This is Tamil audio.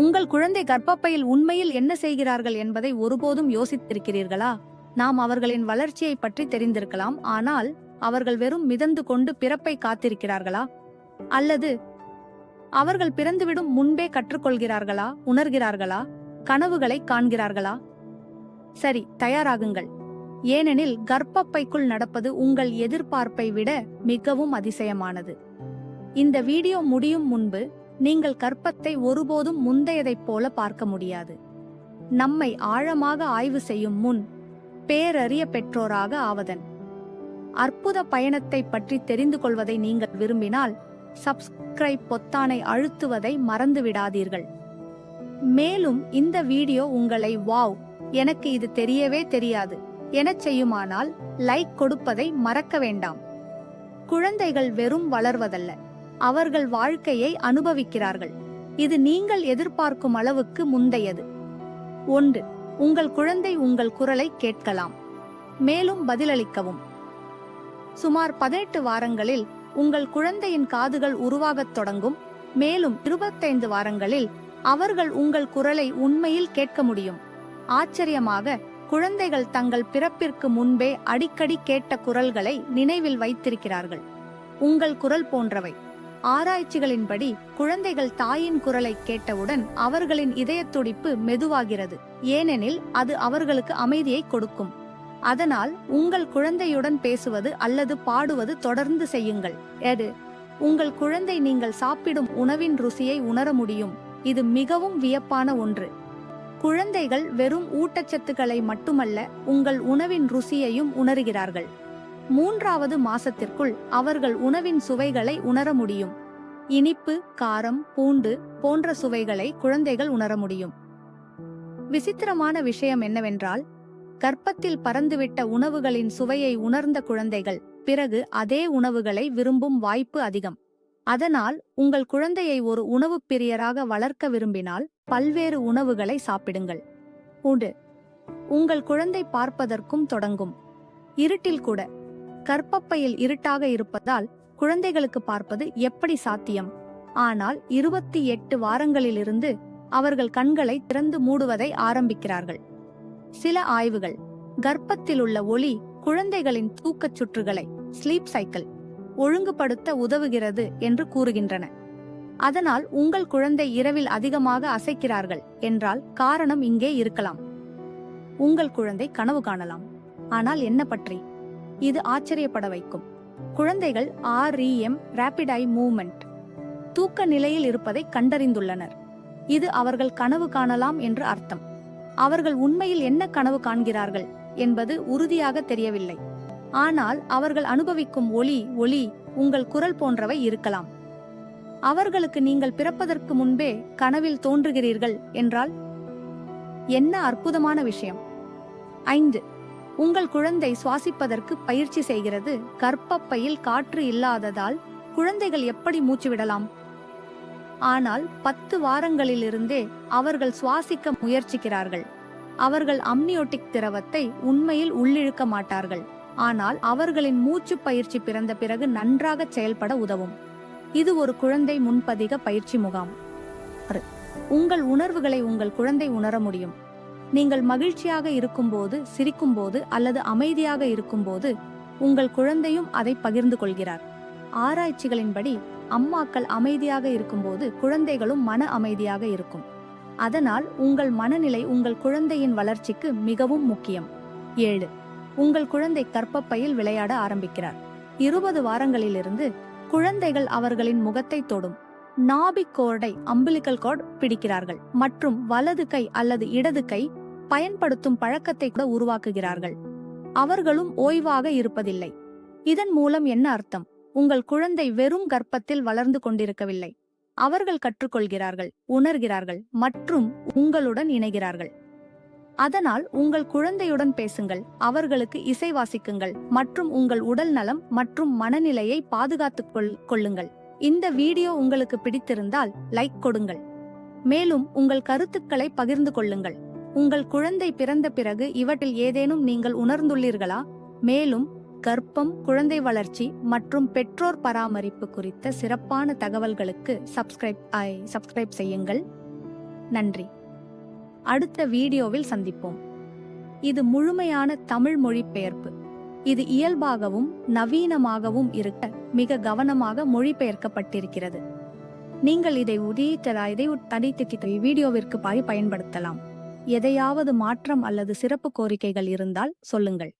உங்கள் குழந்தை கர்ப்பப்பையில் உண்மையில் என்ன செய்கிறார்கள் என்பதை ஒருபோதும் யோசித்திருக்கிறீர்களா? நாம் அவர்களின் வளர்ச்சியை பற்றி தெரிந்திருக்கலாம் ஆனால் அவர்கள் வெறும் மிதந்து கொண்டு பிறப்பை காத்திருக்கிறார்களா? அல்லது அவர்கள் பிறந்துவிடும் முன்பே கற்றுக்கொள்கிறார்களா உணர்கிறார்களா கனவுகளை காண்கிறார்களா? சரி தயாராகுங்கள். ஏனெனில் கர்ப்பப்பைக்குள் நடப்பது உங்கள் எதிர்பார்ப்பை விட மிகவும் அதிசயமானது. இந்த வீடியோ முடியும் முன்பு நீங்கள் கற்பத்தை ஒருபோதும் முந்தையதைப் போல பார்க்க முடியாது. நம்மை ஆழமாக ஆய்வு செய்யும் முன் பேரறிய பெற்றோராக ஆவதன். அற்புத பயணத்தை பற்றி தெரிந்து கொள்வதை நீங்கள் விரும்பினால் சப்ஸ்கிரைப் பொத்தானை அழுத்துவதை மறந்துவிடாதீர்கள் மேலும் இந்த வீடியோ உங்களை வாவ்! எனக்கு இது தெரியவே தெரியாது எனச் செய்யுமானால் லைக் கொடுப்பதை மறக்க வேண்டாம். குழந்தைகள் வெறும் வளர்வதல்ல. அவர்கள் வாழ்க்கையை அனுபவிக்கிறார்கள். இது நீங்கள் எதிர்பார்க்கும் அளவுக்கு முந்தையது. ஒன்று உங்கள் குழந்தை உங்கள் குரலை கேட்கலாம். மேலும் பதிலளிக்கவும். சுமார் பதினெட்டு வாரங்களில் உங்கள் குழந்தையின் காதுகள் உருவாகத் தொடங்கும். மேலும் இருபத்தைந்து வாரங்களில் அவர்கள் உங்கள் குரலை உண்மையில் கேட்க முடியும். ஆச்சரியமாக குழந்தைகள் தங்கள் பிறப்பிற்கு முன்பே அடிக்கடி கேட்ட குரல்களை நினைவில் வைத்திருக்கிறார்கள். உங்கள் குரல் போன்றவை. ஆராய்ச்சிகளின்படி குழந்தைகள் தாயின் குரலை கேட்டவுடன் அவர்களின் இதய துடிப்பு மெதுவாகிறது. ஏனெனில் அது அவர்களுக்கு அமைதியை கொடுக்கும். அதனால் உங்கள் குழந்தையுடன் பேசுவது அல்லது பாடுவது தொடர்ந்து செய்யுங்கள். எது? உங்கள் குழந்தை நீங்கள் சாப்பிடும் உணவின் ருசியை உணர முடியும். இது மிகவும் வியப்பான ஒன்று. குழந்தைகள் வெறும் ஊட்டச்சத்துக்களை மட்டுமல்ல உங்கள் உணவின் ருசியையும் உணர்கிறார்கள். மூன்றாவது மாசத்திற்குள் அவர்கள் உணவின் சுவைகளை உணர முடியும். இனிப்பு காரம் பூண்டு போன்ற சுவைகளை குழந்தைகள் உணர முடியும். விசித்திரமான விஷயம் என்னவென்றால் கர்ப்பத்தில் பறந்துவிட்ட உணவுகளின் சுவையை உணர்ந்த குழந்தைகள் பிறகு அதே உணவுகளை விரும்பும் வாய்ப்பு அதிகம். அதனால் உங்கள் குழந்தையை ஒரு உணவுப் பிரியராக வளர்க்க விரும்பினால் பல்வேறு உணவுகளை சாப்பிடுங்கள். உண்டு உங்கள் குழந்தை பார்ப்பதற்கும் தொடங்கும். இருட்டில் கூட. கர்ப்பப்பையில் இருட்டாக இருப்பதால் குழந்தைகளுக்கு பார்ப்பது எப்படி சாத்தியம்? ஆனால் இருபத்தி எட்டு வாரங்களிலிருந்து அவர்கள் கண்களை திறந்து மூடுவதை ஆரம்பிக்கிறார்கள். சில ஆய்வுகள். கர்ப்பத்தில் உள்ள ஒளி குழந்தைகளின் தூக்கச் சுற்றுகளை ஸ்லீப் சைக்கிள் ஒழுங்குபடுத்த உதவுகிறது என்று கூறுகின்றன. அதனால் உங்கள் குழந்தை இரவில் அதிகமாக அசைக்கிறார்கள் என்றால் காரணம் இங்கே இருக்கலாம். உங்கள் குழந்தை கனவு காணலாம். ஆனால் என்ன பற்றி? இது ஆச்சரியப்பட வைக்கும். குழந்தைகள் ஆர்இஎம் ரேபிட் ஐ மூவ்மெண்ட் தூக்க நிலையில் இருப்பதை கண்டறிந்துள்ளனர். இது அவர்கள் கனவு காணலாம் என்று அர்த்தம். அவர்கள் உண்மையில் என்ன கனவு காண்கிறார்கள் என்பது உறுதியாக தெரியவில்லை. ஆனால் அவர்கள் அனுபவிக்கும் ஒளி ஒளி உங்கள் குரல் போன்றவை இருக்கலாம். அவர்களுக்கு நீங்கள் பிறப்பதற்கு முன்பே கனவில் தோன்றுகிறீர்கள் என்றால் என்ன அற்புதமான விஷயம்? ஐந்து. உங்கள் குழந்தை சுவாசிப்பதற்கு பயிற்சி செய்கிறது. கர்ப்பப்பையில் காற்று இல்லாததால் குழந்தைகள் எப்படி மூச்சு விடலாம்? ஆனால் பத்து வாரங்களிலிருந்தே அவர்கள் சுவாசிக்க முயற்சிக்கிறார்கள். அவர்கள் அம்னியோட்டிக் திரவத்தை உண்மையில் உள்ளிழுக்க மாட்டார்கள். ஆனால் அவர்களின் மூச்சு பயிற்சி பிறந்த பிறகு நன்றாக செயல்பட உதவும். இது ஒரு குழந்தை முன்பதிக பயிற்சி முகாம். உங்கள் உணர்வுகளை உங்கள் குழந்தை உணர முடியும். நீங்கள் மகிழ்ச்சியாக இருக்கும்போது சிரிக்கும்போது அல்லது அமைதியாக இருக்கும்போது உங்கள் குழந்தையும் அதை பகிர்ந்து கொள்கிறார். ஆராய்ச்சிகளின்படி அம்மாக்கள் அமைதியாக இருக்கும்போது குழந்தைகளும் மன அமைதியாக இருக்கும். அதனால் உங்கள் மனநிலை உங்கள் குழந்தையின் வளர்ச்சிக்கு மிகவும் முக்கியம். ஏழு உங்கள் குழந்தை கற்பப்பையில் விளையாட ஆரம்பிக்கிறார். இருபது வாரங்களிலிருந்து குழந்தைகள் அவர்களின் முகத்தை தொடும். நாபிக் கோர்டை அம்பிலிக்கல் கோட் பிடிக்கிறார்கள். மற்றும் வலது கை அல்லது இடது கை பயன்படுத்தும் பழக்கத்தை கூட உருவாக்குகிறார்கள். அவர்களும் ஓய்வாக இருப்பதில்லை. இதன் மூலம் என்ன அர்த்தம்? உங்கள் குழந்தை வெறும் கர்ப்பத்தில் வளர்ந்து கொண்டிருக்கவில்லை. அவர்கள் கற்றுக்கொள்கிறார்கள் உணர்கிறார்கள் மற்றும் உங்களுடன் இணைகிறார்கள். அதனால் உங்கள் குழந்தையுடன் பேசுங்கள் அவர்களுக்கு இசை வாசிக்குங்கள் மற்றும் உங்கள் உடல் நலம் மற்றும் மனநிலையை பாதுகாத்துக் கொள்- கொள்ளுங்கள். இந்த வீடியோ உங்களுக்கு பிடித்திருந்தால் லைக் கொடுங்கள். மேலும் உங்கள் கருத்துக்களை பகிர்ந்து கொள்ளுங்கள். உங்கள் குழந்தை பிறந்த பிறகு இவற்றில் ஏதேனும் நீங்கள் உணர்ந்துள்ளீர்களா? மேலும் கர்ப்பம் குழந்தை வளர்ச்சி மற்றும் பெற்றோர் பராமரிப்பு குறித்த சிறப்பான தகவல்களுக்கு சப்ஸ்கிரைப் ஐ சப்ஸ்கிரைப் செய்யுங்கள். நன்றி. அடுத்த வீடியோவில் சந்திப்போம். இது முழுமையான தமிழ் மொழிபெயர்ப்பு. இது இயல்பாகவும் நவீனமாகவும் இருக்க மிக கவனமாக மொழிபெயர்க்கப்பட்டிருக்கிறது. நீங்கள் இதை உதயித்தரா இதை தனித்திட்ட வீடியோவிற்கு பாய் பயன்படுத்தலாம். எதையாவது மாற்றம் அல்லது சிறப்பு கோரிக்கைகள் இருந்தால் சொல்லுங்கள்.